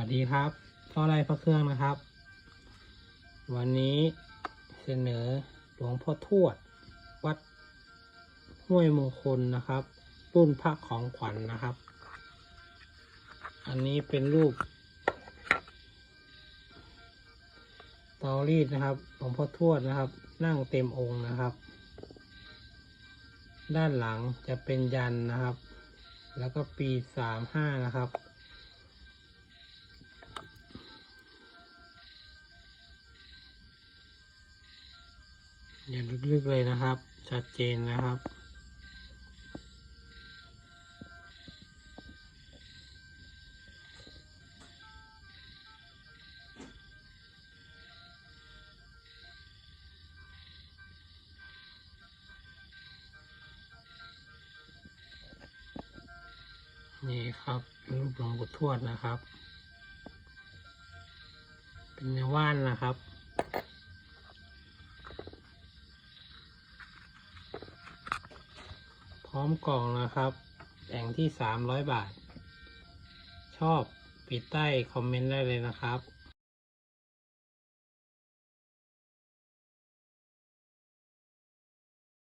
วัสดีครับพ่อไรพระเครื่องนะครับ วันนี้เสนอหลวงพ่อทวด วัดห้วยมงคลนะครับ รุ่นพระของขวัญนนะครับ อันนี้เป็นรูปเตารีดนะครับหลวงพ่อทวดนะครับ นั่งเต็มองค์นะครับ ด้านหลังจะเป็นยันนะครับ แล้วก็ปีสามห้านะครับ อย่าลึกๆเลยนะครับ ชัดเจนนะครับ นี่ครับรูปหลวงปู่ทวดนะครับ เป็นเนื้อว่านนะครับ ร้อมกล่องนะครับแต่งที่ 300 บาท ชอบปิดใต้คอมเมนต์ได้เลยนะครับ